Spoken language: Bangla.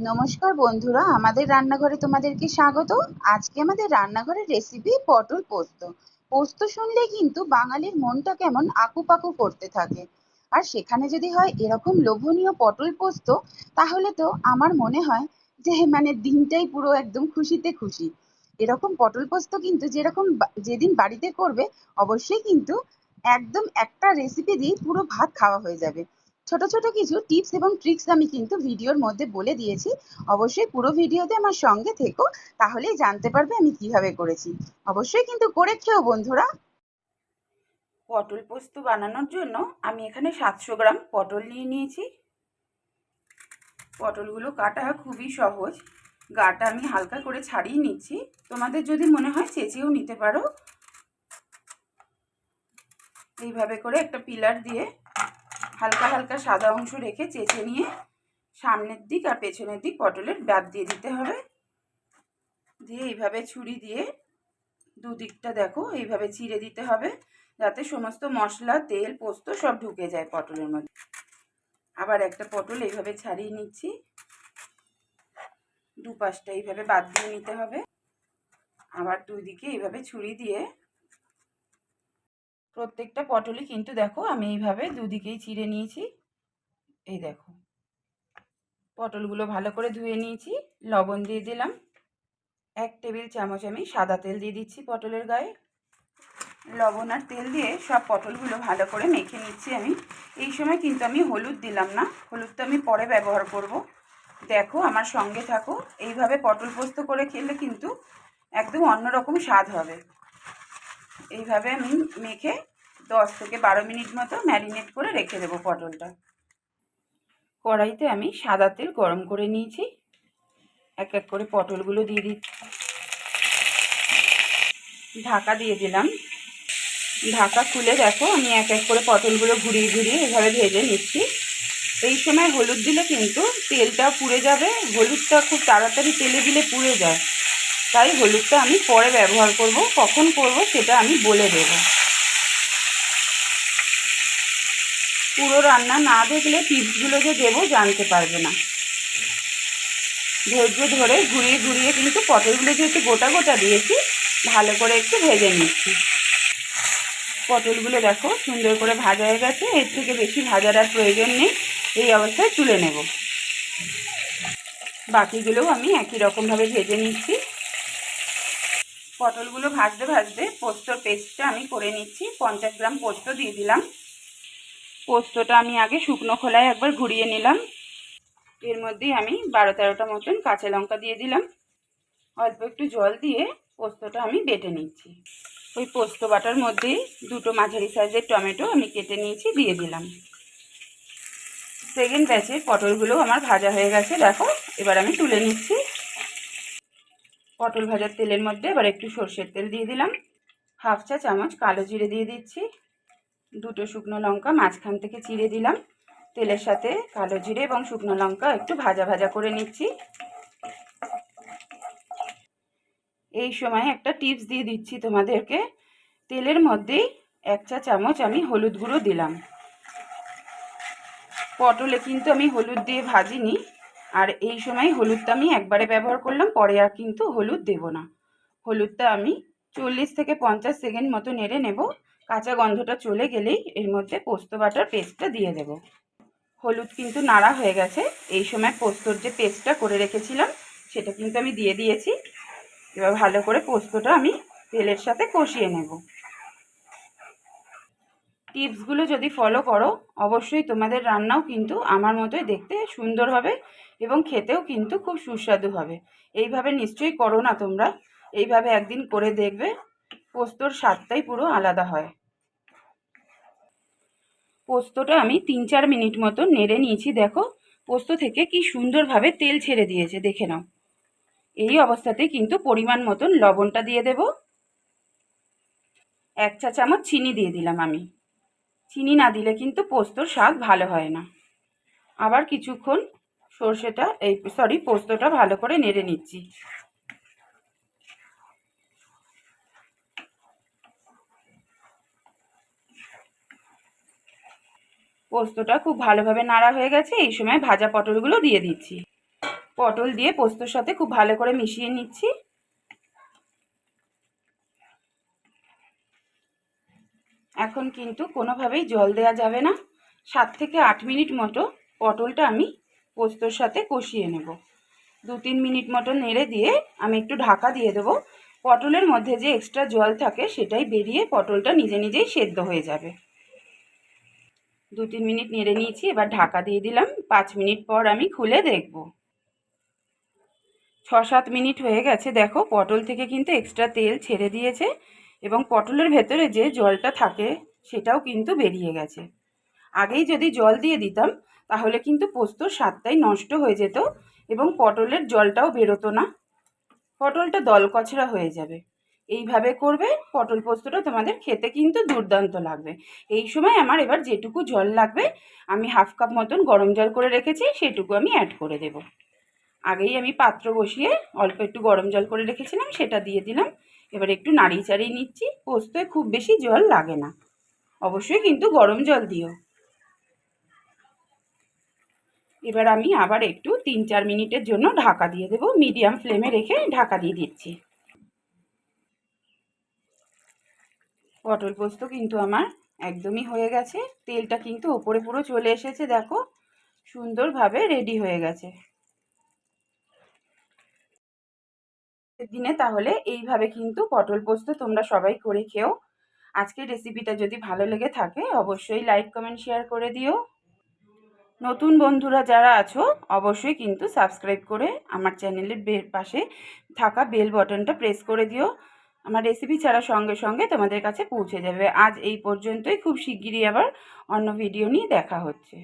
নমস্কার বন্ধুরা, আমাদের রান্নাঘরে তোমাদেরকে স্বাগত। আজকে আমাদের রান্নাঘরের রেসিপি পটল পোস্ত। পোস্ত শুনলে কিন্তু বাঙালির মনটা কেমন আকুপাকু করতে থাকে। আর সেখানে যদি হয় এরকম লোভনীয় পটল পোস্ত, তাহলে তো আমার মনে হয় যে মানে দিনটাই পুরো একদম খুশিতে খুশি। এরকম পটল পোস্ত কিন্তু যেরকম যেদিন বাড়িতে করবে, অবশ্যই কিন্তু একদম একটা রেসিপি দিয়ে পুরো ভাত খাওয়া হয়ে যাবে। ছোট ছোট কিছু টিপস এবং ট্রিক্স আমি কিন্তু ভিডিওর মধ্যে বলে দিয়েছি। অবশ্যই পুরো ভিডিওতে আমার সঙ্গে থেকো, তাহলেই জানতে পারবে আমি কীভাবে করেছি। অবশ্যই কিন্তু করে খেও বন্ধুরা। পটল পোস্ত বানানোর জন্য আমি এখানে সাতশো গ্রাম পটল নিয়ে নিয়েছি। পটলগুলো কাটা খুবই সহজ। গাটা আমি হালকা করে ছাড়িয়ে নিচ্ছি। তোমাদের যদি মনে হয় চেঁচেও নিতে পারো। এইভাবে করে একটা পিলার দিয়ে হালকা হালকা সাদা অংশ রেখে চেঁচে নিয়ে সামনের দিক আর পেছনের দিক পটলের বাদ দিয়ে দিতে হবে। দিয়ে এইভাবে ছুরি দিয়ে দুদিকটা দেখো, এইভাবে চিড়ে দিতে হবে যাতে সমস্ত মশলা, তেল, পোস্ত সব ঢুকে যায় পটলের মধ্যে। আবার একটা পটল এইভাবে ছাড়িয়ে নিচ্ছি। দুপাশটা এইভাবে বাদ দিয়ে নিতে হবে। আবার দুই দিকে এইভাবে ছুরি দিয়ে প্রত্যেকটা পটলই কিন্তু দেখো আমি এইভাবে দুদিকেই চিড়ে নিয়েছি। এই দেখো। পটলগুলো ভালো করে ধুয়ে নিয়েছি, লবণ দিয়ে দিলাম। এক টেবিল চামচ আমি সাদা তেল দিয়ে দিচ্ছি পটলের গায়ে। লবণ আর তেল দিয়ে সব পটলগুলো ভালো করে মেখে নিচ্ছি আমি। এই সময় কিন্তু আমি হলুদ দিলাম না হলুদ তো আমি পরে ব্যবহার করব। দেখো আমার সঙ্গে থাকো, এইভাবে পটল পোস্ত করে খেলে কিন্তু একদম অন্যরকম স্বাদ হবে। এইভাবে আমি মেখে দশ থেকে বারো মিনিট মতো ম্যারিনেট করে রেখে দেবো পটলটা। কড়াইতে আমি সাদা তেল গরম করে নিয়েছি। এক এক করে পটলগুলো দিয়ে দিচ্ছি। ঢাকা দিয়ে দিলাম। ঢাকা খুলে দেখো, আমি এক এক করে পটলগুলো ঘুরিয়ে ঘুরিয়ে এভাবে ভেজে নিচ্ছি। এই সময় হলুদ দিলে কিন্তু তেলটা পুড়ে যাবে। হলুদটা খুব তাড়াতাড়ি তেলে দিলে পুড়ে যায়। তাই হলুদটা আমি পরে ব্যবহার করব, কখন করব সেটা আমি বলে দেব। পুরো রান্না না দেখলে টিপসগুলো যে দেবো জানতে পারবে না। ধৈর্য ধরে ঘুরিয়ে ঘুরিয়ে কিন্তু পটলগুলো যেহেতু গোটা গোটা দিয়েছি, ভালো করে একটু ভেজে নিচ্ছি। পটলগুলো দেখো সুন্দর করে ভাজা হয়ে গেছে, এর থেকে বেশি ভাজার আর প্রয়োজন নেই, এই অবস্থায় তুলে নেব। বাকিগুলোও আমি একই রকমভাবে ভেজে নিচ্ছি। পটলগুলো ভাজতে ভাজতে পোস্তর পেস্টটা আমি করে নিচ্ছি। পঞ্চাশ গ্রাম পোস্ত দিয়ে দিলাম। পোস্তটা আমি আগে শুকনো খোলায় একবার ঘুরিয়ে নিলাম। এর মধ্যেই আমি বারো তেরোটা মতন কাঁচা লঙ্কা দিয়ে দিলাম। অল্প একটু জল দিয়ে পোস্তটা আমি বেটে নিচ্ছি। ওই পোস্ত বাটার মধ্যেই দুটো মাঝারি সাইজের টমেটো আমি কেটে নিয়েছি, দিয়ে দিলাম। সেকেন্ড ব্যাচে পটলগুলো আমার ভাজা হয়ে গেছে, দেখো। এবার আমি তুলে নিচ্ছি। পটল ভাজার তেলের মধ্যে এবার একটু সর্ষের তেল দিয়ে দিলাম। হাফ চা চামচ কালো জিরে দিয়ে দিচ্ছি। দুটো শুকনো লঙ্কা মাঝখান থেকে চিড়ে দিলাম। তেলের সাথে কালো জিরে এবং শুকনো লঙ্কা একটু ভাজা ভাজা করে নিচ্ছি। এই সময় একটা টিপস দিয়ে দিচ্ছি তোমাদেরকে। তেলের মধ্যেই এক চা চামচ আমি হলুদ গুঁড়ো দিলাম। পটলে কিন্তু আমি হলুদ দিয়ে ভাজিনি। আর এই সময় হলুদটা আমি একবারে ব্যবহার করলাম, পরে আর কিন্তু হলুদ দেব না। হলুদটা আমি চল্লিশ থেকে পঞ্চাশ সেকেন্ড মতো নেড়ে নেব। কাঁচা গন্ধটা চলে গেলেই এর মধ্যে পোস্ত বাটার পেস্টটা দিয়ে দেব। হলুদ কিন্তু নাড়া হয়ে গেছে। এই সময় পোস্তর যে পেস্টটা করে রেখেছিলাম, সেটা কিন্তু আমি দিয়ে দিয়েছি। এবার ভালো করে পোস্তটা আমি তেলের সাথে কষিয়ে নেব। টিপসগুলো যদি ফলো করো, অবশ্যই তোমাদের রান্নাও কিন্তু আমার মতোই দেখতে সুন্দর হবে। এবং খেতেও কিন্তু খুব সুস্বাদু হবে। এইভাবে নিশ্চয়ই করো না তোমরা। এইভাবে একদিন করে দেখবে, পোস্তর স্বাদটাই পুরো আলাদা হয়। পোস্তটা আমি তিন চার মিনিট মতো নেড়ে নিয়েছি, দেখো। পোস্ত থেকে কি সুন্দরভাবে তেল ছেড়ে দিয়েছে, দেখে নাও। এই অবস্থাতে কিন্তু পরিমাণ মতন লবণটা দিয়ে দেব। এক চা চামচ চিনি দিয়ে দিলাম আমি। চিনি না দিলে কিন্তু পোস্তর স্বাদ ভালো হয় না। আবার কিছুক্ষণ সর্ষেটা, এই সরি পোস্তটা ভালো করে নেড়ে নিচ্ছি। পোস্তটা খুব ভালোভাবে নাড়া হয়ে গেছে, এই সময় ভাজা পটলগুলো দিয়ে দিচ্ছি। পটল দিয়ে পোস্তর সাথে খুব ভালো করে মিশিয়ে নিচ্ছি। এখন কিন্তু কোনোভাবেই জল দেওয়া যাবে না। সাত থেকে আট মিনিট মতো পটলটা আমি পোস্তর সাথে কষিয়ে নেব। দু তিন মিনিট মতো নেড়ে দিয়ে আমি একটু ঢাকা দিয়ে দেবো। পটলের মধ্যে যে এক্সট্রা জল থাকে সেটাই বেরিয়ে পটলটা নিজে নিজেই সেদ্ধ হয়ে যাবে। দু তিন মিনিট নেড়ে নিয়েছি, এবার ঢাকা দিয়ে দিলাম। পাঁচ মিনিট পর আমি খুলে দেখব। ছ সাত মিনিট হয়ে গেছে, দেখো পটল থেকে কিন্তু এক্সট্রা তেল ছেড়ে দিয়েছে এবং পটলের ভেতরে যে জলটা থাকে সেটাও কিন্তু বেরিয়ে গেছে। আগেই যদি জল দিয়ে দিতাম তাহলে কিন্তু পোস্তর স্বাদটাই নষ্ট হয়ে যেত এবং পটলের জলটাও বেরোতো না। পটলটা দলকচড়া হয়ে যাবে। এইভাবে করবে, পটল পোস্তটা তোমাদের খেতে কিন্তু দুর্দান্ত লাগবে। এই সময় আমার এবার যেটুকু জল লাগবে, আমি হাফ কাপ মতন গরম জল করে রেখেছি, সেটুকু আমি অ্যাড করে দেব। আগেই আমি পাত্র বসিয়ে অল্প একটু গরম জল করে রেখেছিলাম, সেটা দিয়ে দিলাম। এবার একটু নাড়িয়ে চাড়িয়ে নিচ্ছি পোস্তয় খুব বেশি জল লাগে না। অবশ্যই কিন্তু গরম জল দিও। এবার আমি আবার একটু তিন চার মিনিটের জন্য ঢাকা দিয়ে দেবো। মিডিয়াম ফ্লেমে রেখে ঢাকা দিয়ে দিচ্ছি। পটল পোস্ত কিন্তু আমার একদমই হয়ে গেছে। তেলটা কিন্তু ওপরে পুরো চলে এসেছে, দেখো। সুন্দরভাবে রেডি হয়ে গেছে। দিনে তাহলে এইভাবে কিন্তু পটল পোস্ত তোমরা সবাই করে খেও। আজকের রেসিপিটা যদি ভালো লেগে থাকে, অবশ্যই লাইক কমেন্ট শেয়ার করে দিও। নতুন বন্ধুরা যারা আছো, অবশ্যই কিন্তু সাবস্ক্রাইব করে আমার চ্যানেলের বে, পাশে থাকা বেল বটনটা প্রেস করে দিও। আমার রেসিপি ছাড়া সঙ্গে সঙ্গে তোমাদের কাছে পৌঁছে যাবে। আজ এই পর্যন্তই। খুব শিগগিরই আবার অন্য ভিডিও নিয়ে দেখা হচ্ছে।